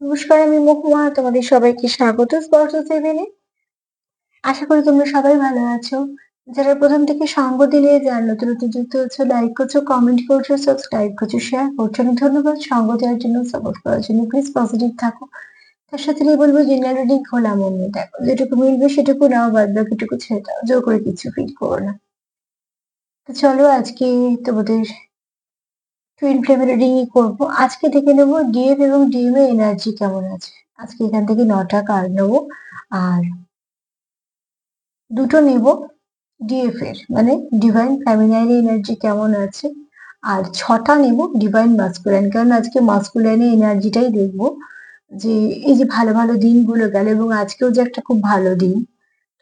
নমস্কার, আমি মহুয়া, তোমাদের সবাইকে স্বাগত স্পর্শ সেভেনে আশা করি তোমরা সবাই ভালো আছো। যারা প্রথম থেকে সঙ্গ দিলে, যারা নতুন নতুন যুক্ত হচ্ছে লাইক করছ কমেন্ট করছ সাবস্ক্রাইব করছ শেয়ার করছ, অনেক ধন্যবাদ। সঙ্গ দেওয়ার জন্য সাপোর্ট করার জন্য প্লিজ পজিটিভ থাকো। তার সাথে বলব জেনারেল রিডিং খোলা মন নিয়ে দেখো যেটুকু মিলবে সেটুকু নাও, বাদ বাকিটুকু ছেড়ে দাও জোর করে কিছু ফিল করো না। চলো আজকে তোমাদের টুইন ফ্লেম রিডিং করব। আজকে দেখে নেব ডিএফ এবং ডিএম এর এনার্জি কেমন আছে? আজকে এখান থেকে নটা কার্ড নেব আর দুটো নেব ডিএফ এর মানে ডিভাইন ফ্যামিনাইন এনার্জি কেমন আছে? আর ছটা নেব ডিভাইন মাস্কুলাইন কারণ আজকে মাস্কুলাইনের এনার্জিটাই দেখব যে এই যে ভালো ভালো দিনগুলো গেল এবং আজকেও যে একটা খুব ভালো দিন।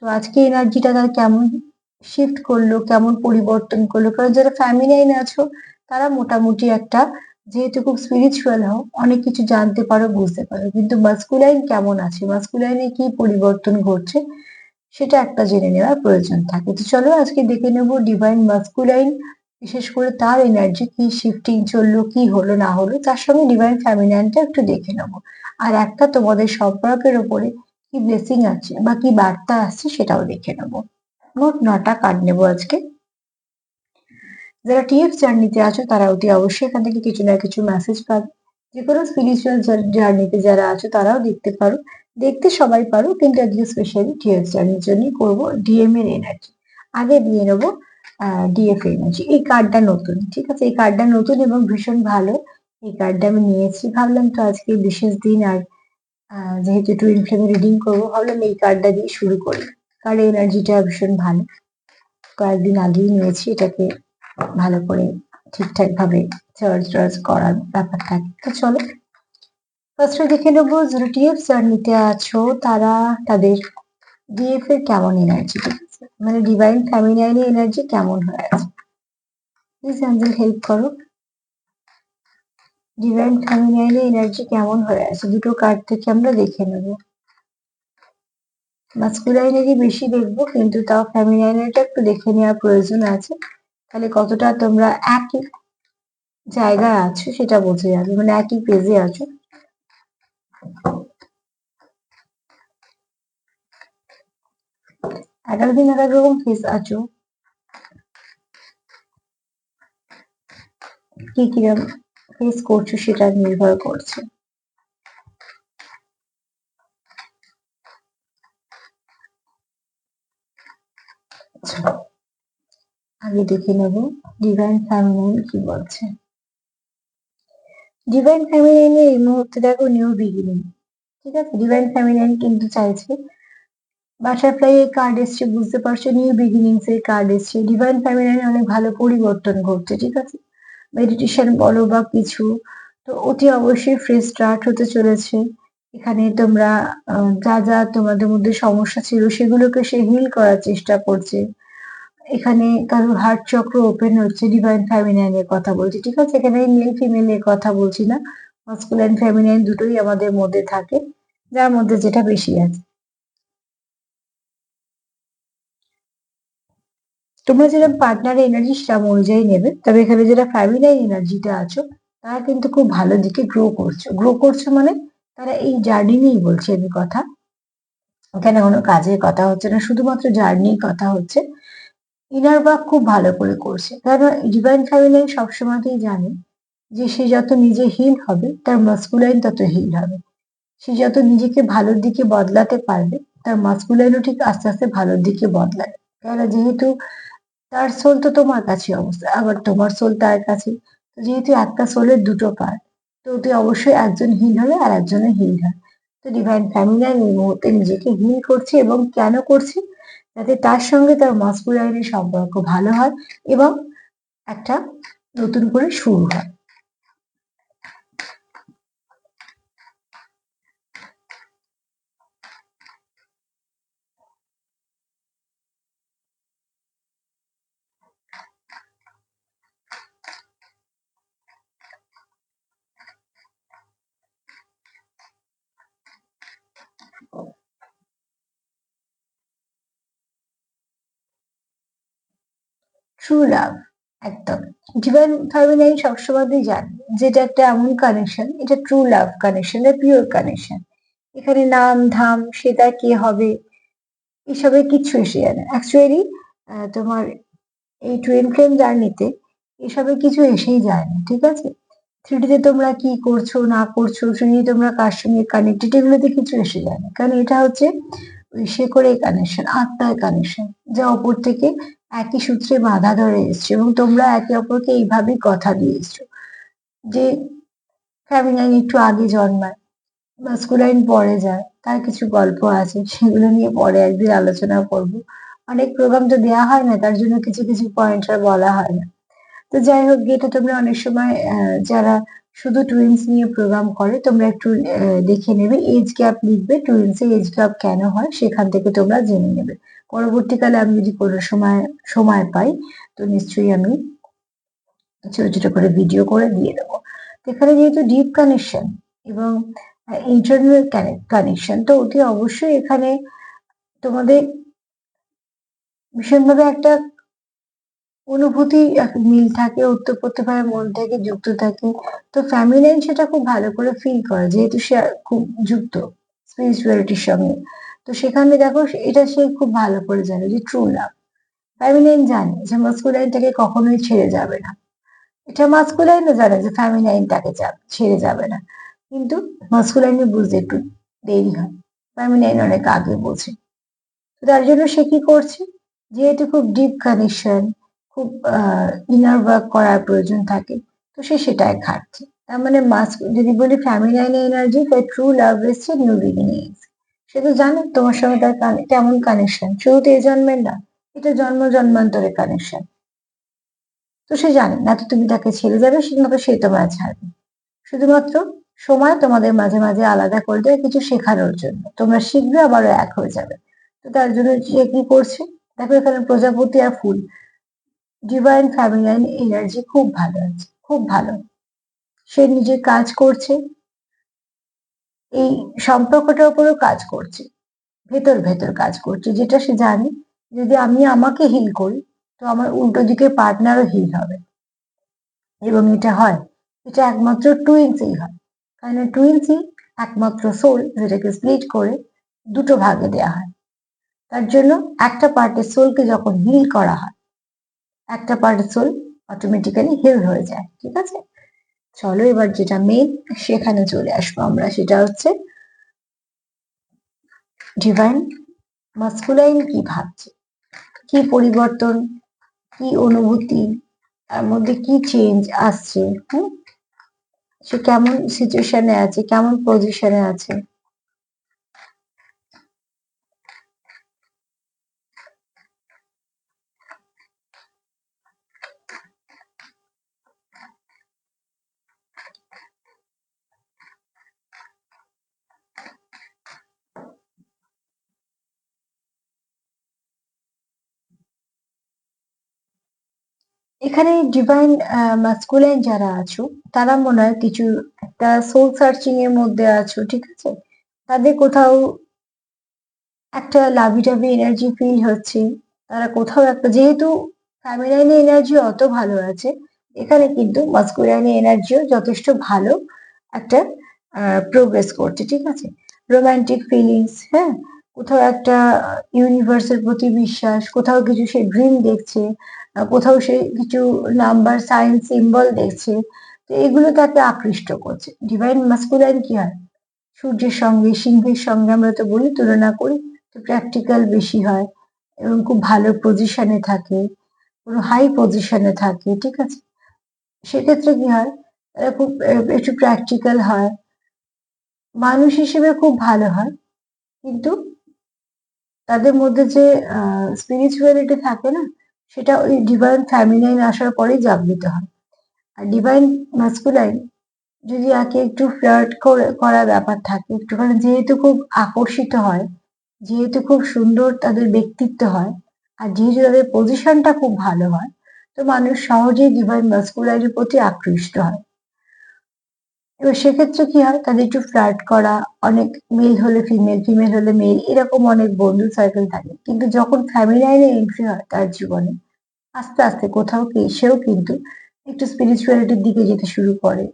তো আজকে এনার্জিটা তার কেমন শিফট করল, কেমন পরিবর্তন করল? কারণ যারা ফ্যামিনাইন আছো তারা মোটামুটি একটা যেহেতু খুব স্পিরিচুয়াল হও, অনেক কিছু জানতে পারো, বুঝতে পারো। কিন্তু মাস্কুলাইন কেমন আছে? মাস্কুলাইনে কি পরিবর্তন ঘটছে? সেটা একটা জেনে নেওয়ার প্রয়োজন থাকে। তো চলো আজকে দেখে নেব ডিভাইন মাস্কুলাইন বিশেষ করে তার এনার্জি কি শিফটিং চলল, কি হলো, না হলো, তার সঙ্গে ডিভাইন ফ্যামিনাইনটা একটু দেখে নেব। আর একটা তোমাদের সম্পর্কের ওপরে কি ব্লেসিং আছে বা কি বার্তা আসছে সেটাও দেখে নেব। মোট নটা কার্ড নেব আজকে। যারা টিএফ জার্নিতে আছো, তারা অতি অবশ্যই এখান থেকে কিছু না কিছু মেসেজ পাবে। যে কোনো স্পিরিচুয়াল জার্নিতে যারা আছো, তারাও দেখতে পারো। দেখতে সবাই পারো, কিন্তু আজকে স্পেশালি টিএফ জার্নির জন্যই করব ডিএম এর এনার্জি আগে দিয়ে নেব ডিএফ এনার্জি এই কার্ডটা নতুন, ঠিক আছে? এই কার্ডটা নতুন এবং ভীষণ ভালো। এই কার্ডটা আমি নিয়েছি ভাবলাম তো আজকে বিশেষ দিন আর যেহেতু টুইন ফ্লেমে রিডিং করব, ভাবলাম এই কার্ডটা দিয়ে শুরু করি। কার্ডের এনার্জিটা ভীষণ ভালো। কয়েকদিন আগেই নিয়েছি এটাকে ভালো করে ঠিকঠাক ভাবে চার্জ টার্জ করার ব্যাপার থাকে তো চলো ফার্স্টে দেখে নেব যারা টিএফ জার্নিতে আছো তারা তাদের ডিএফ এর কেমন এনার্জি মানে ডিভাইন ফ্যামিলিয়ানি এনার্জি কেমন হয়ে আছে? প্লিজ অ্যাঞ্জেল হেল্প করো। ডিভাইন ফ্যামিলিয়ানি এনার্জি কেমন হয়ে আছে? দুটো কার্ড থেকে আমরা দেখে নেব। মাস্কুলাইনেরই বেশি দেখব, কিন্তু তাও ফ্যামিলিয়ানিটা একটু দেখে নেওয়ার প্রয়োজন আছে। তাহলে কতটা তোমরা একই জায়গায় আছো সেটা বোঝা যাবে মানে একই পেজে আছো। এগারো দিন এক রকম ফেস আছো? কি কিরম ফেস করছ সেটা নির্ভর করছে। আচ্ছা। আগে দেখে নেব ডিভাইন ফ্যামিলিন কি বলছে। ডিভাইন ফ্যামিলিনে এই মুহূর্তে দেখো নিউ বিগিনিং ঠিক আছে? ডিভাইন ফ্যামিলিন কিন্তু চাইছে। বাটারফ্লাই এর কার্ড এসছে, বুঝতে পারছ? নিউ বিগিনিংস এর কার্ড এসছে। ডিভাইন ফ্যামিলিনে অনেক ভালো পরিবর্তন ঘটছে, ঠিক আছে? মেডিটেশন বলো বা কিছু, তো অতি অবশ্যই ফ্রেশ স্টার্ট হতে চলেছে। এখানে তোমরা যা যা তোমাদের মধ্যে সমস্যা ছিল সেগুলোকে সে হিল করার চেষ্টা করছে। এখানে কারোর হার্ট চক্র ওপেন হচ্ছে ডিভাইন ফ্যামিনাইন এর কথা বলছি, ঠিক আছে? এখানে মেল ফিমেল এর কথা বলছি না মাস্কুলাইন ফ্যামিনাইন দুটোই আমাদের মধ্যে থাকে, যার মধ্যে যেটা বেশি আছে। তোমরা যেরকম পার্টনার এনার্জি সেটা অনুযায়ী নেবে, তবে এখানে যেটা ফ্যামিলিয়ার এনার্জিটা আছো, তারা কিন্তু খুব ভালো দিকে গ্রো করছ। গ্রো করছ মানে তারা এই জার্নি নিয়েই বলছে আমি কথা। এখানে কোনো কাজের কথা হচ্ছে না, শুধুমাত্র জার্নির কথা হচ্ছে। ইনার ওয়ার্ক খুব ভালো করে করছে। কারণ ডিভাইন ফ্যামিলিয়ান সবসময়তেই জানে যে সে যত নিজে হিল হবে, তার মাস্কুলাইন তত হিল হবে। সে যত নিজেকে ভালোর দিকে বদলাতে পারবে, তার মাস্কুলাইনও ঠিক আস্তে আস্তে ভালোর দিকে বদলায়। কেন যেহেতু তার সোল তো তোমার কাছে অবস্থা, আবার তোমার সোল তার কাছে যেহেতু একটা সোলের দুটো পার্ট তো তুই অবশ্যই একজন হিল হবে আর একজনের হিল হয় তো ডিভাইন ফ্যামিলিয়ান এই মুহূর্তে নিজেকে হিল করছে এবং কেন করছে? যাতে তার সঙ্গে তার মাস্কুলাইনের সম্পর্ক ভালো হয় এবং একটা নতুন করে শুরু হয়। ট্রু লাভ একদম। ডিভাইন ফেমিনাইন সবসময়ই জানে যেটা একটা এমন কানেকশন, এটা true love connection, pure connection. এখানে নাম, ধাম, সেটা কে হবে, এসবের কিচ্ছু এসে যায় না। অ্যাকচুয়ালি তোমার এই টুইন ফ্লেম জার্নিতে এসবের কিছু এসেই যায় না, ঠিক আছে? থ্রিডিতে তোমরা কি করছ না করছ, থ্রিডি তোমরা কার সঙ্গে কানেক্টেড এগুলোতে কিছু এসে যায় না। কারণ এটা হচ্ছে ওই শেকড়ের কানেকশন, আত্মার কানেকশন, যা অপর থেকে একই সূত্রে বাঁধা ধরে এসছে এবং তোমরা একে অপরকে এইভাবেই কথা দিয়ে এসছো যে ফ্যামিনাইন একটু আগে জন্মায়, মাস্কুলাইন পরে যায়, তার কিছু গল্প আছে সেগুলো নিয়ে পরে একদিন আলোচনা করব। অনেক প্রোগ্রাম তো দেওয়া হয় না, তার জন্য কিছু কিছু পয়েন্ট আর বলা হয় না। তো যাই হোক এটা তোমরা অনেক সময় যারা শুধু টুইন্স নিয়ে প্রোগ্রাম করে, তোমরা একটু দেখে নেবে এজ গ্যাপ লিখবে টুইন্স এজ গ্যাপ কেন হয় সেখান থেকে তোমরা জেনে নেবে। পরবর্তীকালে আমি যদি কোনো সময় সময় পাই, তো নিশ্চয়ই আমি ছোট ছোট করে ভিডিও করে দিয়ে দেবো। এখানে যেহেতু ডিপ কানেকশন এবং ইন্টারনাল কানেকশন তো অতি অবশ্যই এখানে তোমাদের ভীষণভাবে একটা অনুভূতি মিল থাকে উত্তর করতে পারে মন থেকে যুক্ত থাকে। তো ফ্যামিলিয়ান সেটা খুব ভালো করে ফিল করে, যেহেতু সে খুব যুক্ত স্পিরিচুয়ালিটির সঙ্গে। তো সেখানে দেখো, এটা সে খুব ভালো করে জানে যে ট্রু লাভ ফ্যামিলিয়ান জানে যে মাস্কুলাইন তাকে কখনোই ছেড়ে যাবে না। এটা মাস্কুলাইনও জানে যে ফ্যামিলাইন তাকে ছেড়ে যাবে না। কিন্তু মাস্কুলাইনে বুঝতে একটু দেরি হয়। ফ্যামিলাইন অনেক আগে বোঝে। তো তার জন্য সে কি করছে? যেহেতু খুব ডিপ কানেকশন খুব ইনার ওয়ার্ক করার প্রয়োজন থাকে, তো সে সেটাই খাটছে। তার মানে মাস্ক যদি বলি ফ্যামিলি এনার্জি তাই ট্রু লাভ এসছে নিউ বিগিনিং সে তো জানে তোমার সঙ্গে তার কেমন কানেকশন তো এই জন্মের না, এটা জন্ম জন্মান্তরের কানেকশন তো সে জানে, না তো তুমি তাকে ছেড়ে যাবে সেটা সে তোমায় ছাড়বে। শুধুমাত্র সময় তোমাদের মাঝে মাঝে আলাদা করে দেয় কিছু শেখানোর জন্য। তোমরা শিখবে, আবারও এক হয়ে যাবে। তো তার জন্য সে কি করছে? দেখো এখানে প্রজাপতি আর ফুল। ডিভাইন ফ্যামিলিয়ান এনার্জি খুব ভালো আছে, খুব ভালো। সে নিজের কাজ করছে এই সম্পর্কটার উপরেও কাজ করছে। ভেতর ভেতর কাজ করছে। যেটা সে জানে, যদি আমি আমাকে হিল করি, তো আমার উল্টো দিকে পার্টনারও হিল হবে। এবং এটা হয়, এটা একমাত্র টুইন্সই হয়। কারণ টুইন্সই একমাত্র সোল যেটাকে স্প্লিট করে দুটো ভাগে দেওয়া হয়। তার জন্য একটা পার্টের সোলকে যখন হিল করা হয়, একটা পার্টের সোল অটোমেটিক্যালি হিল হয়ে যায়, ঠিক আছে? চলো এবার যেটা মেন সেখানে চলে আসব আমরা, সেটা হচ্ছে ডিভাইন মাস্কুলাইন কি ভাবছে? কি পরিবর্তন? কি অনুভূতি? তার মধ্যে কি চেঞ্জ আসছে? হুম? সে কেমন সিচুয়েশনে আছে? কেমন পজিশনে আছে? এখানে ডিভাইন মাস্কুলাইন যারা আছো, তারা মনে হয় কিছু একটা সোল সার্চিং এর মধ্যে আছো, ঠিক আছে? তাদের কোথাও একটা লাভি টাভি এনার্জি ফিল হচ্ছে, তারা কোথাও একটা, যেহেতু ফ্যামিলাইন এনার্জি অত ভালো আছে, এখানে কিন্তু মাস্কুলাইনে এনার্জিও যথেষ্ট ভালো একটা প্রোগ্রেস করছে, ঠিক আছে? রোমান্টিক ফিলিংস হ্যাঁ? কোথাও একটা ইউনিভার্সের প্রতি বিশ্বাস, কোথাও কিছু সে ড্রিম দেখছে কোথাও সে কিছু নাম্বার, সাইন, সিম্বল দেখছে, তো এগুলো তাকে আকৃষ্ট করছে। ডিভাইন মাস্কুলাইন কি হয়? সূর্যের সঙ্গে, সিংহের সঙ্গে আমরা তো বলি, তুলনা করি, তো প্র্যাকটিক্যাল বেশি হয় এবং খুব ভালো পজিশনে থাকে কোনো হাই পজিশনে থাকে, ঠিক আছে? সেক্ষেত্রে কি হয়? তারা খুব একটু প্র্যাকটিক্যাল হয়। মানুষ হিসেবে খুব ভালো হয়, কিন্তু তাদের মধ্যে যে স্পিরিচুয়ালিটি থাকে না সেটা ওই ডিভাইন ফ্যামিলাইন আসার পরেই জাগৃত হয়। আর ডিভাইন মাস্কুলাইন যদি একে একটু ফ্লার্ট করার ব্যাপার থাকে, একটুখানি যেহেতু খুব আকর্ষিত হয়, যেহেতু খুব সুন্দর তাদের ব্যক্তিত্ব হয়, আর যেহেতু তাদের পজিশনটা খুব ভালো হয়, তো মানুষ সহজেই ডিভাইন মাস্কুলাইনের প্রতি আকৃষ্ট হয়। এবার সেক্ষেত্রে কি হয়? তাদের একটু ফ্লার্ট করা, অনেক মেল হলে ফিমেল ফিমেল হলে মেল এরকম অনেক বন্ধু সার্কেল থাকে। কিন্তু যখন ফ্যামিলি লাইনে এন্ট্রি হয় তার জীবনে, আস্তে আস্তে কোথাও কি, সেও কিন্তু একটু স্পিরিচুয়ালিটির দিকে যেতে শুরু করে।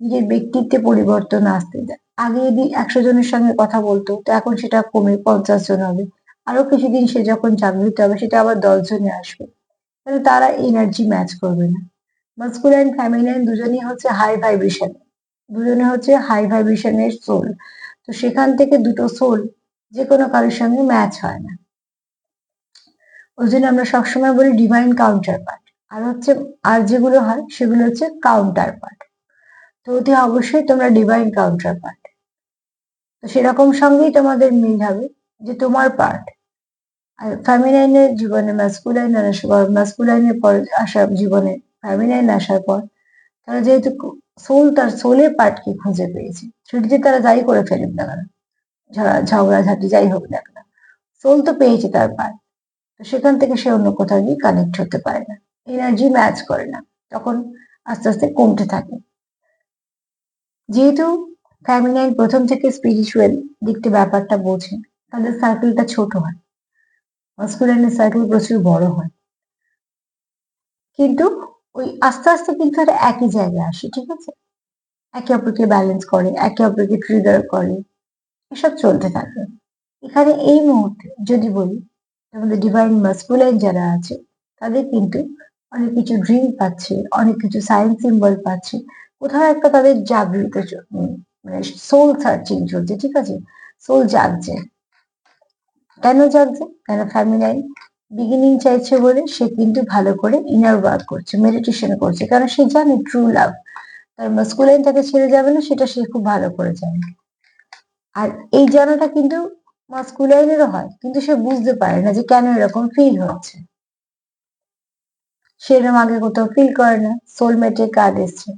নিজের ব্যক্তিত্বে পরিবর্তন আসতে যায় আগে যদি একশো জনের সঙ্গে কথা বলতো, তো এখন সেটা কমে পঞ্চাশ জন হবে। আরও কিছুদিন সে যখন জাগৃত হবে, সেটা আবার দশ জনে আসবে। তাহলে তারা এনার্জি ম্যাচ করবে না। মাস্কুলাইন ফ্যামিলাইন দুজনই হচ্ছে হাই ভাইব্রেশন দুজনে হচ্ছে হাই ভাইব্রেশনের সোল তো সেখান থেকে দুটো সোল যে কোনো কারোর সঙ্গে ম্যাচ হয় না। ওই জন্য আমরা সবসময় বলি ডিভাইন কাউন্টার পার্ট আর হচ্ছে, আর যেগুলো হয়, সেগুলো হচ্ছে কাউন্টার পার্ট তো অতি অবশ্যই তোমরা ডিভাইন কাউন্টার পার্ট তো সেরকম সঙ্গেই তোমাদের মিল হবে যে তোমার পার্ট আর ফ্যামিলাইনের জীবনে ম্যাসকুলাইন আসার ম্যাসকুলাইনের পর আসার জীবনে ফ্যামিলাইন আসার পর তারা যেহেতু সোল তার সোলের পার্টকে খুঁজে পেয়েছে? সেটিতে তারা যাই করে ফেলুক না কেন? ঝগড়াঝাটি যাই হোক না কেন। সোল তো পেয়েছে তার পার্ট তো সেখান থেকে সে অন্য কোথাও গিয়ে কানেক্ট হতে পারে না। এনার্জি ম্যাচ করে না। তখন আস্তে আস্তে কমতে থাকে। যেহেতু ফ্যামিলাইন প্রথম থেকে স্পিরিচুয়াল দিকটি ব্যাপারটা বোঝে, তাদের সার্কেলটা ছোট হয়। মাস্কুলাইনের সার্কেল প্রচুর বড় হয়। কিন্তু ওই আস্তে আস্তে কিন্তু আর একই জায়গায় আসে, ঠিক আছে? একে অপরকে ব্যালেন্স করে, একে অপরকে ট্রিগার করে, এসব চলতে থাকে। এখানে এই মুহূর্তে যদি বলি আমাদের ডিভাইন মাস্কুলাইন যারা আছে, তাদের কিন্তু অনেক কিছু ড্রিম পাচ্ছে, অনেক কিছু সায়েন্স সিম্বল পাচ্ছে, কোথাও একটা তাদের জাগৃত মানে সোল সার্চিং চলছে, ঠিক আছে? সোল জাগছে। কেন জাগছে? কেন ফ্যামিলাইন বিগিনিং চাইছে বলে সে কিন্তু ভালো করে ইনার ওয়ার্ক করছে মেডিটেশন করছে। কারণ সে জানে ট্রু লাভ তার মাস্কুলাইন তাকে ছেড়ে যাবে না, সেটা সে খুব ভালো করে জানে। আর এই জানাটা কিন্তু মাস্কুলাইনেরও হয়, কিন্তু সে বুঝতে পারে না যে কেন এরকম ফিল হচ্ছে। সেরকম আগে কোথাও ফিল করে না সোলমেটের কার্ড এসছে।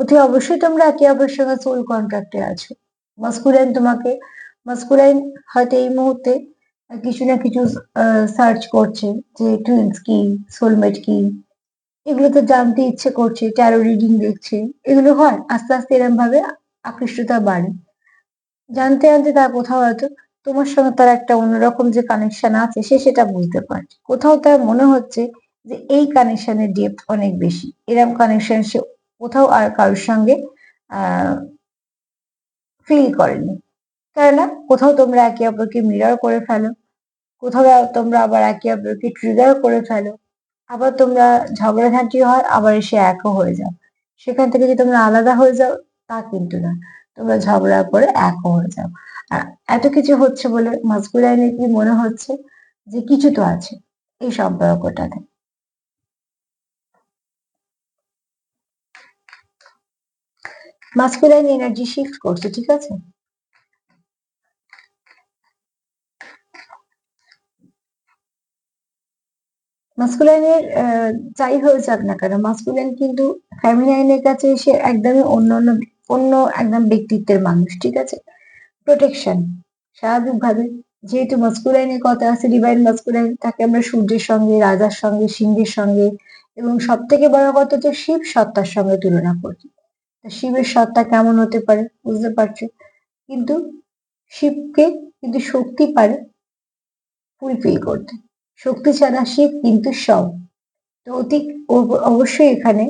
অতি অবশ্যই তোমরা একে অপরের সঙ্গে সোল কন্ট্রাক্টে আছো। মাস্কুলাইন তোমাকে মাস্কুলাইন হয়তো এই মুহূর্তে কিছু না কিছু সার্চ করছে যে টুইন্স কি সোলমেট কি। এগুলো তো জানতে ইচ্ছে করছে ট্যারো রিডিং দেখছে। এগুলো হয়, আস্তে আস্তে এরকম ভাবে আকৃষ্টতা বাড়ে। জানতে জানতে তার কোথাও হয়তো তোমার সঙ্গে তার একটা অন্যরকম যে কানেকশন আছে, সে সেটা বুঝতে পারছে কোথাও তার মনে হচ্ছে যে এই কানেকশনের ডেপথ অনেক বেশি। এরম কানেকশন সে কোথাও আর কারোর সঙ্গে ফিল করেনি। কেননা কোথাও তোমরা একে অপরকে মিরর করে ফেলো। কোথাও তোমরা আবার একে অপরকে ট্রিগার করে ফেলো। আবার তোমরা ঝগড়াঝাঁটি হয়, আবার এসে একও হয়ে যাও। সেখান থেকে যে তোমরা আলাদা হয়ে যাও, তা কিন্তু না। তোমরা ঝগড়া করে একও হয়ে যাও। আর এত কিছু হচ্ছে বলে মাসকুলাইনে কি মনে হচ্ছে? যে কিছু তো আছে, এই সম্পর্কটাতে। মাস্কুলাইন এনার্জি শিফট করছে, ঠিক আছে? মাস্কুলাইনের যাই হয়ে যাক না কেন, মাস্কুলাইন কিন্তু ফ্যামিলাইনের কাছে এসে একদমই অন্য অন্য অন্য একদম ব্যক্তিত্বের মানুষ, ঠিক আছে? প্রোটেকশন স্বাভাবিকভাবে। যেহেতু মাস্কুলাইনের কথা আছে ডিভাইন মাস্কুলাইন তাকে আমরা সূর্যের সঙ্গে, রাজার সঙ্গে, সিংহের সঙ্গে এবং সব থেকে বড় কথা হচ্ছে শিব সত্তার সঙ্গে তুলনা করছি। শিবের সত্তা কেমন হতে পারে, বুঝতে পারছ? কিন্তু শিবকে কিন্তু শক্তি পারে ফুলফিল করতে। শক্তি ছাড়া শিব কিন্তু সব তো অতি অবশ্যই এখানে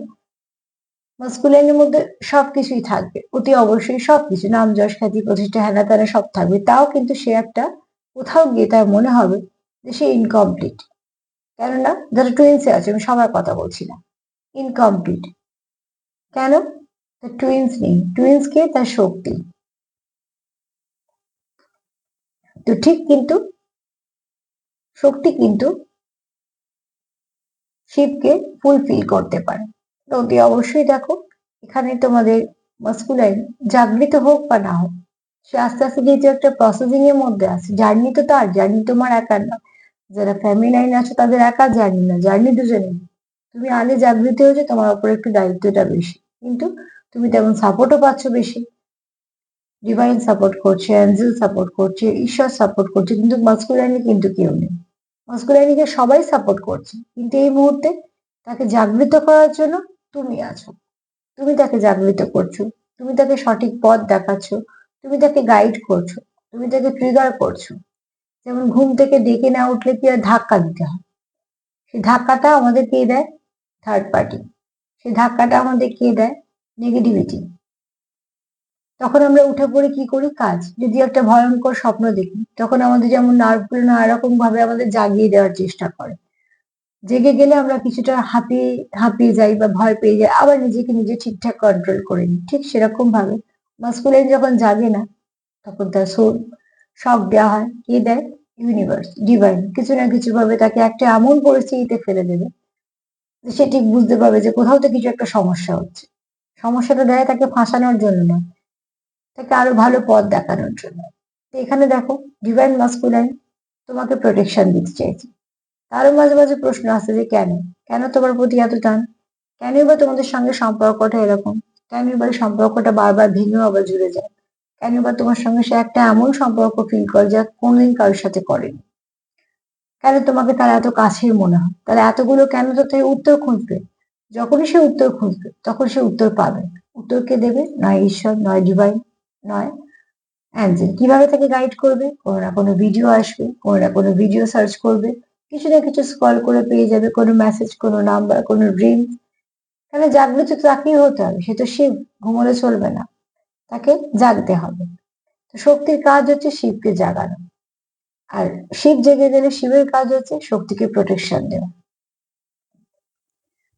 মাস্কুলাইনের মধ্যে সবকিছুই থাকবে, অতি অবশ্যই সবকিছু, নাম যশ খ্যাতি, প্রতিষ্ঠা হেনা তারা সব থাকবে। তাও কিন্তু সে একটা কোথাও গিয়ে তার মনে হবে যে সে ইনকমপ্লিট কেননা যারা টুইন্সে আছে, আমি সবার কথা বলছি না। ইনকমপ্লিট কেন? তার টুইন্স নেই। টুইন্স কে তার শক্তি। তো ঠিক কিন্তু শক্তি কিন্তু শিবকে ফুলফিল করতে পারে। অতি অবশ্যই দেখো, এখানে তোমাদের মাস্কুলাইন জাগৃত হোক বা না হোক, সে আস্তে আস্তে যেহেতু একটা প্রসেসিং এর মধ্যে আছে জার্নি তো তার জার্নি তোমার একার না। যারা ফ্যামিলি লাইন আছে তাদের একা জার্নি না জার্নি দুজনে তুমি আগে জাগৃত হয়েছে, তোমার উপর একটু দায়িত্বটা বেশি। কিন্তু তুমি তেমন সাপোর্টও পাচ্ছ বেশি। ডিভাইন সাপোর্ট করছে অ্যাঞ্জেল সাপোর্ট করছে ঈশ্বর সাপোর্ট করছে, কিন্তু মাস্কুলাইনে কিন্তু কেউ নেই। মাস্কুলাইনিকে সবাই সাপোর্ট করছে, কিন্তু এই মুহূর্তে তাকে জাগৃত করার জন্য তুমি আছো। তুমি তাকে জাগৃত করছ, তুমি তাকে সঠিক পথ দেখাচ্ছ, তুমি তাকে গাইড করছ, তুমি তাকে ট্রিগার করছ। যেমন ঘুম থেকে ডেকে না উঠলে কি আর ধাক্কা দিতে হয়? সেই ধাক্কাটা আমাদের কে দেয়? থার্ড পার্টি সেই ধাক্কাটা আমাদের কে দেয়? নেগেটিভিটি তখন আমরা উঠে পড়ে কি করি? কাজ। যদি একটা ভয়ঙ্কর স্বপ্ন দেখি, তখন আমাদের যেমন নার্ভগুলো নানা রকম ভাবে আমাদের জাগিয়ে দেওয়ার চেষ্টা করে। জেগে গেলে আমরা কিছুটা হাঁপিয়ে হাঁপিয়ে যাই বা ভয় পেয়ে যাই, আবার নিজেকে নিজে ঠিকঠাক কন্ট্রোল করে নিই। ঠিক সেরকম ভাবে মাস্কুলাইন যখন জাগে না, তখন তার সোল শখ দেওয়া হয়, কে দেয়? ইউনিভার্স ডিভাইন কিছু না কিছু ভাবে তাকে একটা এমন পরিস্থিতিতে ফেলে দেবে সে ঠিক বুঝতে পারবে যে কোথাও তো কিছু একটা সমস্যা হচ্ছে। সমস্যাটা দেয় তাকে ফাঁসানোর জন্য নয় তাকে আরও ভালো পথ দেখানোর জন্য। তো এখানে দেখো ডিভাইন মাস্কুলাইন তোমাকে প্রোটেকশন দিতে চাইছে। তারও মাঝে মাঝে প্রশ্ন আসে যে, কেন? কেন তোমার প্রতি এত টান? কেনই বা তোমাদের সঙ্গে সম্পর্কটা এরকম? কেনই বা সম্পর্কটা বারবার ভেঙেও আবার জুড়ে যায়? কেন বা তোমার সঙ্গে সে একটা এমন সম্পর্ক ফিল করে যা কোনোদিন কারোর সাথে করেনি? কেন তোমাকে তার এত কাছের মনে হয়? তাহলে এতগুলো কেন তো তাই উত্তর খুঁজবে? যখনই সে উত্তর খুঁজবে, তখন সে উত্তর পাবে। উত্তর কে দেবে? নয় ঈশ্বর, নয় ডিভাইন নয়? অ্যাঞ্জেল কীভাবে তাকে গাইড করবে? কোনো না কোনো ভিডিও আসবে কোনো না কোনো ভিডিও সার্চ করবে? কিছু না কিছু স্কল করে পেয়ে যাবে, কোনো মেসেজ কোনো নাম্বার কোনো ড্রিম তাহলে জাগ্রত তো তাকেই হতে হবে, সে তো শিব, ঘুমোলে চলবে না। তাকে জাগতে হবে। তো শক্তির কাজ হচ্ছে শিবকে জাগানো। আর শিব জেগে গেলে শিবের কাজ হচ্ছে শক্তিকে প্রোটেকশন দেওয়া।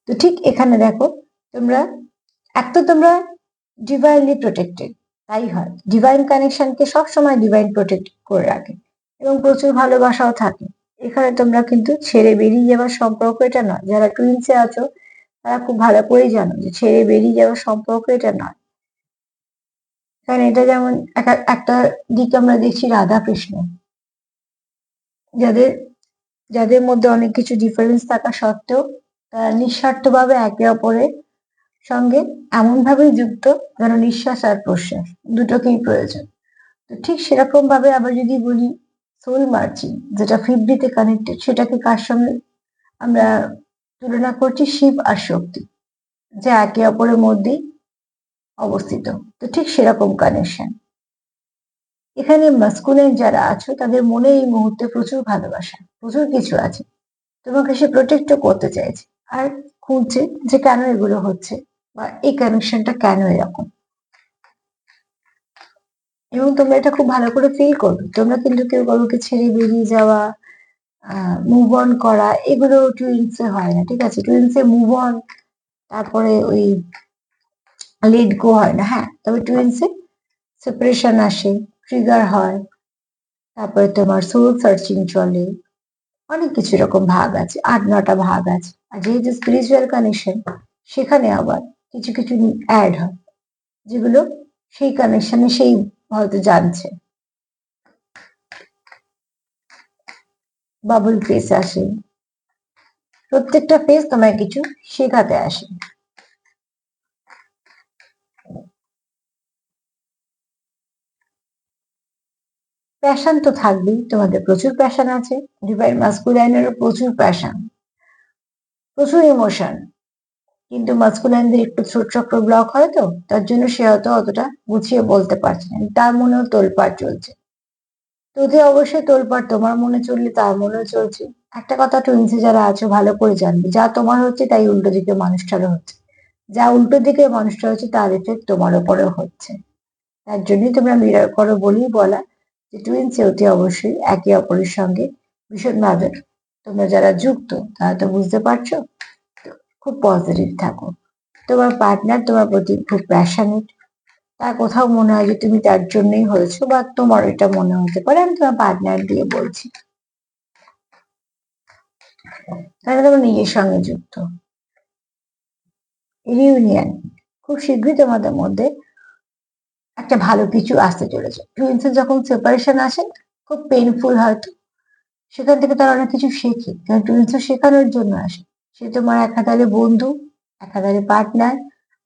তো ঠিক এখানে দেখো, তোমরা এক তো তোমরা ডিভাইনলি প্রোটেক্টেড তাই হয়। ডিভাইন কানেকশনকে সবসময় ডিভাইন প্রোটেক্ট করে রাখে এবং প্রচুর ভালোবাসাও থাকে। এখানে তোমরা কিন্তু ছেড়ে বেরিয়ে যাওয়ার সম্পর্ক এটা নয়। যারা টুইন্সে আছো, তারা খুব ভালো করেই জানো যে ছেড়ে বেরিয়ে যাওয়ার সম্পর্ক এটা নয়। কারণ এটা যেমন একটা দিক আমরা দেখছি রাধা কৃষ্ণ যাদের যাদের মধ্যে অনেক কিছু ডিফারেন্স থাকা সত্ত্বেও তারা নিঃস্বার্থভাবে একে অপরের সঙ্গে এমন ভাবেই যুক্ত যেন নিঃশ্বাস আর প্রশ্বাস দুটোকেই প্রয়োজন। তো ঠিক সেরকম ভাবে আবার যদি বলি সোল মার্চিং যেটা ফিব্রিতে কানেক্টেড সেটাকে কার সঙ্গে? আমরা তুলনা করছি শিব আর শক্তি, যে একে অপরের মধ্যেই অবস্থিত। তো ঠিক সেরকম কানেকশন এখানে মাস্কুলাইন যারা আছো, তাদের মনে এই মুহূর্তে প্রচুর ভালোবাসা, প্রচুর কিছু আছে তোমাকে সে প্রোটেক্টও করতে চাইছে। আর খুঁজছে যে কেন এগুলো হচ্ছে। বা এই কানেকশনটা কেন এরকম? এবং তোমরা এটা খুব ভালো করে ফিল করবে। তোমরা কিন্তু কেউ কাউকে ছেড়ে বেরিয়ে যাওয়া মুভ অন করা, এগুলো টুইন্সে হয় না, ঠিক আছে? টুইন্সে মুভ অন তারপরে ওই লেট গো হয় না হ্যাঁ? তবে টুইন্সে সেপারেশন আসে ট্রিগার হয়, তারপরে তোমার সোল সার্চিং চলে, অনেক কিছু এরকম ভাগ আছে, আট নটা ভাগ আছে। আর যেহেতু স্পিরিচুয়াল কানেকশন সেখানে আবার কিছু কিছু অ্যাড হয়, যেগুলো সেই কানেকশনে সেই হয়তো জানছে বাবুল ফেস আসে। প্রত্যেকটা ফেস তোমায় কিছু শেখাতে আসে। প্যাশান তো থাকবেই, তোমাদের প্রচুর প্যাশন আছে। ডিভাইন মাস্কুলাইনেরও প্রচুর প্যাশন প্রচুর ইমোশন কিন্তু মাস্কুলাইনদের একটু চক্র ব্লক হয় তো, তার জন্য সে হয়তো অতটা গুছিয়ে বলতে পারছে না। তার মনেও তোলপাড় চলছে। তোদের অবশ্যই তোলপাড় তোমার মনে চললে তার মনেও চলছে। একটা কথা টুইন্সে যারা আছো, ভালো করে জানবে। যা তোমার হচ্ছে, তাই উল্টো দিকে মানুষটারও হচ্ছে। যা উল্টো দিকে মানুষটা হচ্ছে, তার এফেক্ট তোমার ওপরেও হচ্ছে। তার জন্যই তোমরা মিরার করো বলেই বলা যে টুইন্সে অতি অবশ্যই একে অপরের সঙ্গে ভীষণভাবে তোমরা যারা যুক্ত, তারা তো বুঝতে পারছ? খুব পজিটিভ থাকো। তোমার পার্টনার তোমার প্রতি খুব প্যাশনেট তার কোথাও মনে হয় যে তুমি তার জন্যই হয়েছো বা তোমার এটা মনে হতে পারে, আমি তোমার পার্টনার দিয়ে বলছি। তাহলে তোমার নিজের সঙ্গে যুক্ত। রিউনিয়ন খুব শীঘ্রই তোমাদের মধ্যে একটা ভালো কিছু আসতে চলেছে। টুইন্সের যখন সেপারেশন আসে, খুব পেইনফুল হয়তো। সেখান থেকে তারা অনেক কিছু শেখে। কারণ টুইন্সও শেখানোর জন্য আসে। সে তোমার একাধারে বন্ধু, একাধারে পার্টনার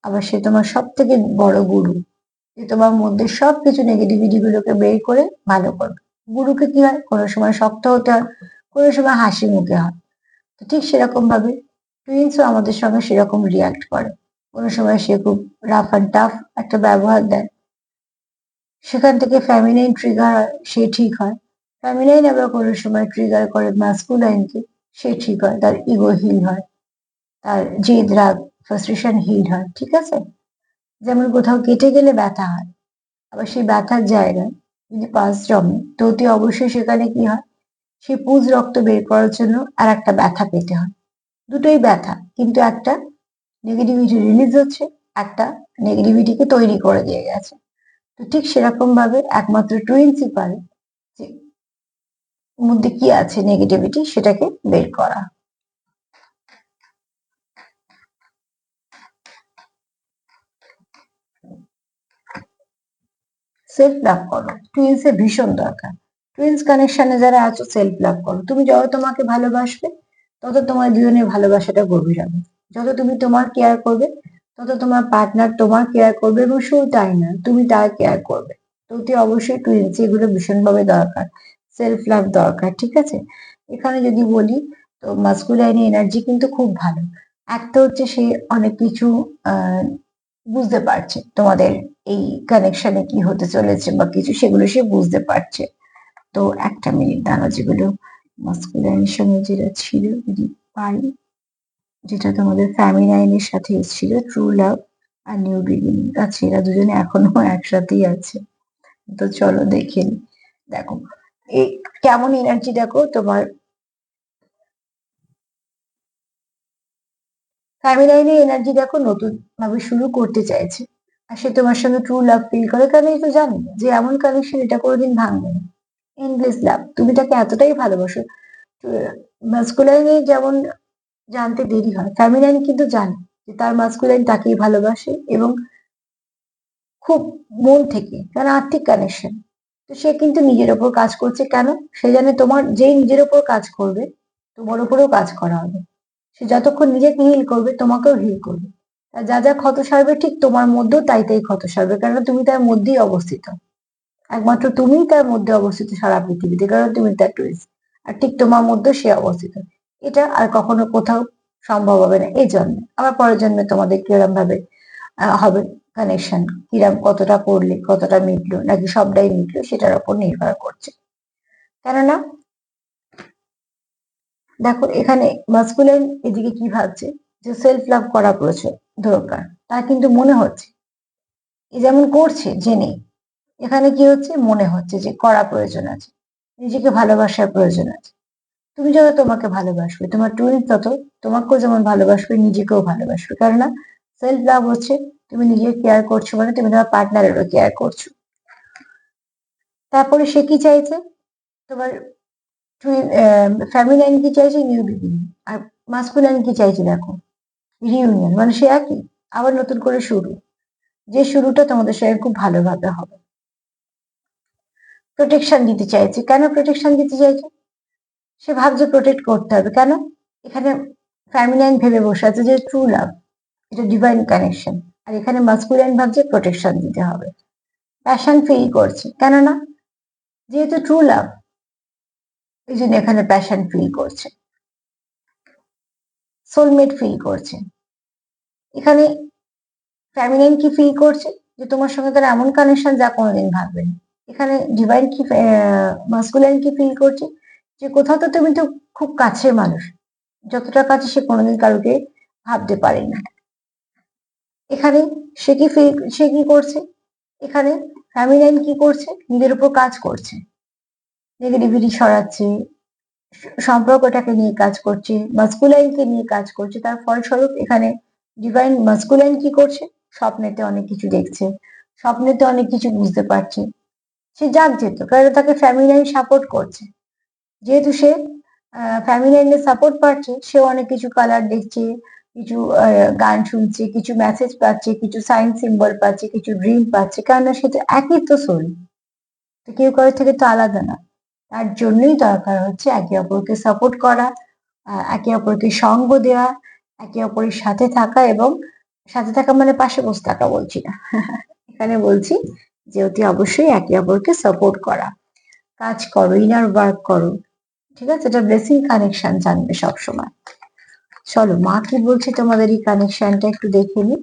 আবার সে তোমার সব থেকে বড় গুরু। যে তোমার মধ্যে সব কিছু নেগেটিভিটি গুলোকে বের করে ভালো করবে। গুরুকে কি হয়? কোনো সময় শক্ত হতে হয়, কোনো সময় হাসি মুখে হয়। তো ঠিক সেরকম ভাবে টুইন্সও আমাদের সঙ্গে সেরকম রিয়াক্ট করে। কোনো সময় সে খুব রাফ অ্যান্ড টাফ একটা ব্যবহার দেয়। সেখান থেকে ফ্যামিলাইন ট্রিগার হয়, সে ঠিক হয়। ফ্যামিলাইন আবার কোনো সময় ট্রিগার করে ম্যাসকুলাইনকে সে ঠিক হয়, তার ইগো হিল হয়, তার জেদ রাগ ফ্রাস্ট্রেশন হিল হয়, ঠিক আছে? যেমন কোথাও কেটে গেলে ব্যথা হয়, আবার সেই ব্যথার জায়গায় যদি পাস জমে, তো অতি অবশ্যই সেখানে কি হয়? সে পুজ রক্ত বের করার জন্য আর একটা ব্যথা পেতে হয়। দুটোই ব্যথা, কিন্তু একটা নেগেটিভিটি রিলিজ হচ্ছে, একটা নেগেটিভিটিকে তৈরি করে দিয়ে গেছে। তো ঠিক সেরকম ভাবে একমাত্র টুইন্সই পারে যে মধ্যে কি আছে নেগেটিভিটি সেটাকে বের করা। সেলফ লাভ করো। টুইন্স এর ভীষণ দরকার। টুইন্স কানেকশনে যারা আছো সেলফ লাভ করো। তুমি যত তোমাকে ভালোবাসবে, তত তোমার দুজনের ভালোবাসাটা গভীর হবে। যত তুমি তোমার কেয়ার করবে, তত তোমার পার্টনার তোমার কেয়ার করবে এবং শুধু তাই না, তুমি তার কেয়ার করবে। তো অবশ্যই টুইন্স এগুলো ভীষণভাবে দরকার। সেলফ লাভ দরকার, ঠিক আছে? এখানে যদি বলি, তো মাস্কুলাইন এনার্জি কিন্তু খুব ভালো। একটা হচ্ছে সে অনেক কিছু বুঝতে পারছে তোমাদের এই কানেকশনে কি হতে চলেছে বা কিছু, সেগুলো সে বুঝতে পারছে। তো একটা মিনিট দাঁড়া যেগুলো মাস্কুলাইনের সঙ্গে যেটা ছিল, যদি পাই যেটা তোমাদের ফ্যামিলাইনের সাথে এসেছিল ট্রু লাভ আর নিউ বিগিনিং আচ্ছা এরা দুজনে এখনও একসাথেই আছে। তো চলো দেখে দেখো কেমন এনার্জি দেখো তোমার? ফ্যামিলাইনে এনার্জি দেখো নতুন ভাবে শুরু করতে চাইছে। আর সে তোমার সঙ্গে ট্রু লাভ ফিল করে। কারণ তো জানি যে এমন কানেকশন এটা কোনোদিন ভাঙবে না। এন্ডলেস লাভ তুমি তাকে এতটাই ভালোবাসো। মাস্কুলাইনে যেমন জানতে দেরি হয় ফ্যামিলাইন কিন্তু জানে যে তার মাস্কুলাইন তাকেই ভালোবাসে এবং খুব মন থেকে, কারণ আর্থিক কানেকশন তো সে কিন্তু নিজের ওপর কাজ করছে কেন? সে জানে তোমার, যেই নিজের ওপর কাজ করবে, তোমার ওপরেও কাজ করা হবে। সে যতক্ষণ নিজেকে হিল করবে, তোমাকেও হিল করবে। আর যা যা ক্ষত সারবে, ঠিক তোমার মধ্যেও তাই তাই ক্ষত সারবে কারণ তুমি তার মধ্যেই অবস্থিত। একমাত্র তুমিই তার মধ্যে অবস্থিত সারা পৃথিবীতে, কারণ তুমি তার টুরিস্ট আর ঠিক তোমার মধ্যে সে অবস্থিত। এটা আর কখনো কোথাও সম্ভব হবে না। এই জন্মে আবার পরের জন্মে তোমাদের কিরম ভাবে হবে। কানেকশন কিরম কতটা পড়লে কতটা মিটলো, নাকি সবটাই মিটলো, সেটার উপর নির্ভর করছে। কেননা, দেখো, এখানে মাস্কুলাইন এদিকে কি ভাবছে? যে সেলফ লাভ করা প্রয়োজন দরকার। তার কিন্তু মনে হচ্ছে। এ যেমন করছে, জেনে। এখানে কি হচ্ছে? মনে হচ্ছে যে করা প্রয়োজন আছে। নিজেকে ভালোবাসার প্রয়োজন আছে। তুমি যত তোমাকে ভালোবাসবে, তোমার টুইন তত তোমাকেও যেমন ভালোবাসবে, নিজেকেও ভালোবাসবে। কেননা সেলফ লাভ হচ্ছে তুমি নিজের কেয়ার করছ মানে তুমি তোমার পার্টনারেরও কেয়ার করছ। তারপরে সে কি চাইছে? তোমার ফ্যামিলাইন কি চাইছে? নিউ বিগিনিং আর মাস্কুলাইন কি চাইছে দেখো? রিউনিয়ন মানে সে একই, আবার নতুন করে শুরু। যে শুরুটা তোমাদের সঙ্গে খুব ভালোভাবে হবে। প্রোটেকশন দিতে চাইছে। কেন প্রোটেকশন দিতে চাইছে? সে ভাবছে প্রোটেক্ট করতে হবে। কেন? এখানে ফ্যামিলাইন ভেবে বসে আছে যে ট্রু লাভ এটা ডিভাইন কানেকশন আর এখানে মাস্কুলাইন ভাবছে প্রোটেকশন দিতে হবে। প্যাশন ফিল করছে, কেননা যেহেতু ট্রু লাভ এই জন্য এখানে প্যাশন ফিল করছে। সোলমেট ফিল করছে। এখানে ফ্যামিলিন কি ফিল করছে? যে তোমার সঙ্গে তারা এমন কানেকশন যা কোনোদিন ভাববে না। এখানে ডিভাইন কি মাস্কুলাইন কি ফিল করছে? যে কোথাও তো তুমি তো খুব কাছের মানুষ। যতটা কাছে সে কোনোদিন কারোকে ভাবতে পারেনি এখানে সে কি সে কি করছে? এখানে ফ্যামিলাইন কি করছে? নিজের উপর কাজ করছে। নেগেটিভিটি সরাচ্ছে সম্পর্কটাকে নিয়ে কাজ করছে মাস্কুলাইনকে নিয়ে কাজ করছে। তার ফলস্বরূপ এখানে ডিভাইন মাস্কুলাইন কি করছে? স্বপ্নেতে অনেক কিছু দেখছে, স্বপ্নেতে অনেক কিছু বুঝতে পারছে। সে যাক যেত কারণ তাকে ফ্যামিলাইন সাপোর্ট করছে। যেহেতু সে ফ্যামিলাইনের সাপোর্ট পাচ্ছে, সেও অনেক কিছু কালার দেখছে কিছু গান শুনছে, কিছু মেসেজ পাচ্ছে, কিছু সাইন সিম্বল পাচ্ছে, কিছু ড্রিম পাচ্ছে, কেননা সে তো একই তো সোল তো কেউ কারোর থেকে তো আলাদা না। তার জন্যই দরকার হচ্ছে একে অপরকে সাপোর্ট করা একে অপরকে সঙ্গ দেওয়া, একে অপরের সাথে থাকা এবং সাথে থাকা মানে পাশে বসে থাকা বলছি না। এখানে বলছি যে অতি অবশ্যই একে অপরকে সাপোর্ট করা। কাজ করো ইনার ওয়ার্ক করো। ঠিক আছে? এটা ব্লেসিং কানেকশন জানবে সবসময়। চলো, মা কি বলছে তোমাদের এই কানেকশনটা একটু দেখে নি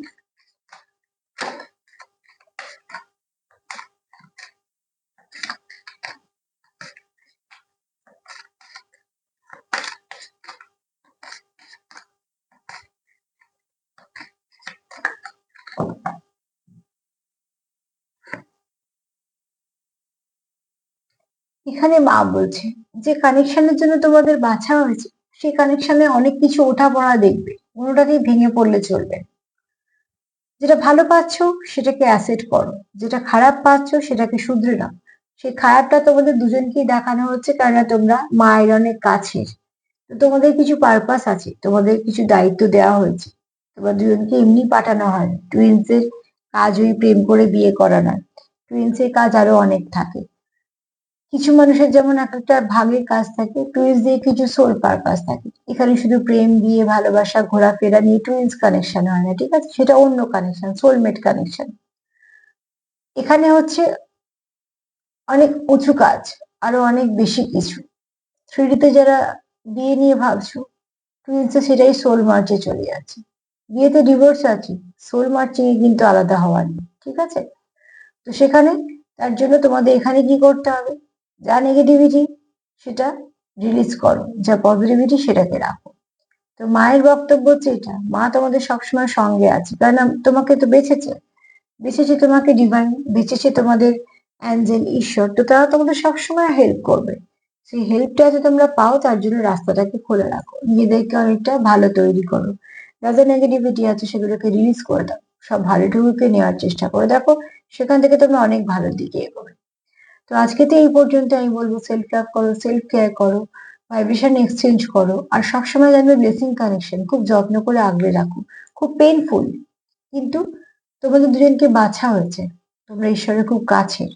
এখানে মা বলছে যে কানেকশনের জন্য তোমাদের বাছা হয়েছে। সেই কানেকশনে অনেক কিছু ওঠা পড়া দেখবে। কোনোটাতেই ভেঙে পড়লে চলবে। যেটা ভালো পাচ্ছ সেটাকে অ্যাসেট করো। যেটা খারাপ পাচ্ছ সেটাকে শুধরে নাও। সেই খারাপটা তোমাদের দুজনকেই দেখানো হচ্ছে কেননা তোমরা মায়ের অনেক কাছের তোমাদের কিছু পারপাস আছে। তোমাদের কিছু দায়িত্ব দেওয়া হয়েছে। তোমরা দুজনকে এমনি পাঠানো হয়। টুইন্সের কাজ ওই প্রেম করে বিয়ে করা নয় টুইন্স এর কাজ আরও অনেক থাকে। কিছু মানুষের যেমন এক একটা ভাগের কাজ থাকে টুইন্স দিয়ে কিছু সোল পারপাস থাকে। এখানে শুধু প্রেম বিয়ে ভালোবাসা, ঘোরাফেরা নিয়ে টুইন্স কানেকশন হয় না, ঠিক আছে? সেটা অন্য কানেকশন সোলমেট কানেকশন এখানে হচ্ছে অনেক উঁচু কাজ, আরও অনেক বেশি কিছু। থ্রিডিতে যারা বিয়ে নিয়ে ভাবছ টুইন্সে সেটাই সোল মার্চে চলে যাচ্ছে। বিয়েতে ডিভোর্স আছে সোল মার্চিং কিন্তু আলাদা হওয়ার নেই, ঠিক আছে? তো সেখানে, তার জন্য তোমাদের এখানে কি করতে হবে? যা নেগেটিভিটি সেটা রিলিজ করো, যা পজিটিভিটি সেটাকে রাখো। তো মায়ের বক্তব্য হচ্ছে এটা, মা তোমাদের সবসময় সঙ্গে আছে কারণ তোমাকে তো বেঁচেছে বেঁচেছে তোমাকে ডিভাইন বেঁচেছে তোমাদের অ্যাঞ্জেল ঈশ্বর, তো তারা তোমাদের সবসময় হেল্প করবে। সেই হেল্পটা যাতে তোমরা পাও, তার জন্য রাস্তাটাকে খোলা রাখো, নিজেদেরকে অনেকটা ভালো তৈরি করো। যা যা নেগেটিভিটি আছে সেগুলোকে রিলিজ করে দাও, সব ভালোটুকুকে নেওয়ার চেষ্টা করে। দেখো, সেখান থেকে তোমরা অনেক ভালোর দিকে এগোবে। তো আজকে তো এই পর্যন্ত আমি বলব সেলফ লাভ করো সেলফ কেয়ার করো ভাইব্রেশন এক্সচেঞ্জ করো আর সবসময় জানবে ব্লেসিং কানেকশন খুব যত্ন করে আগলে রাখো, খুব পেইনফুল কিন্তু তোমাদের দুজনকে বাছা হয়েছে, তোমরা ঈশ্বরের খুব কাছের,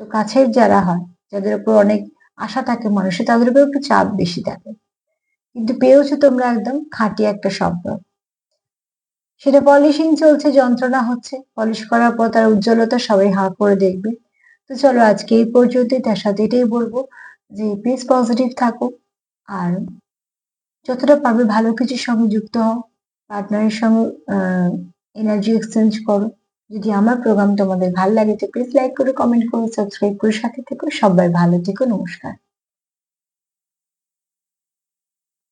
তো কাছের যারা হয়, যাদের উপর অনেক আশা থাকে মানুষের তাদের উপর একটু চাপ বেশি থাকে, কিন্তু পেয়েছ তোমরা একদম খাঁটি একটা শব্দ সেটা পলিশিং চলছে, যন্ত্রণা হচ্ছে পলিশ করার পর তার উজ্জ্বলতা সবাই হা করে দেখবে। তো চলো আজকে এই পর্যন্ত তার সাথে এটাই বলব যে প্লিজ পজিটিভ থাকো আর যতটা পারবে ভালো কিছুর সঙ্গে যুক্ত হও পার্টনারের সঙ্গে এনার্জি এক্সচেঞ্জ করো। যদি আমার প্রোগ্রাম তোমাদের ভালো লাগে তো প্লিজ লাইক করে কমেন্ট করো সাবস্ক্রাইব করে, সাথে থেকো, সবাই ভালো থেকো, নমস্কার।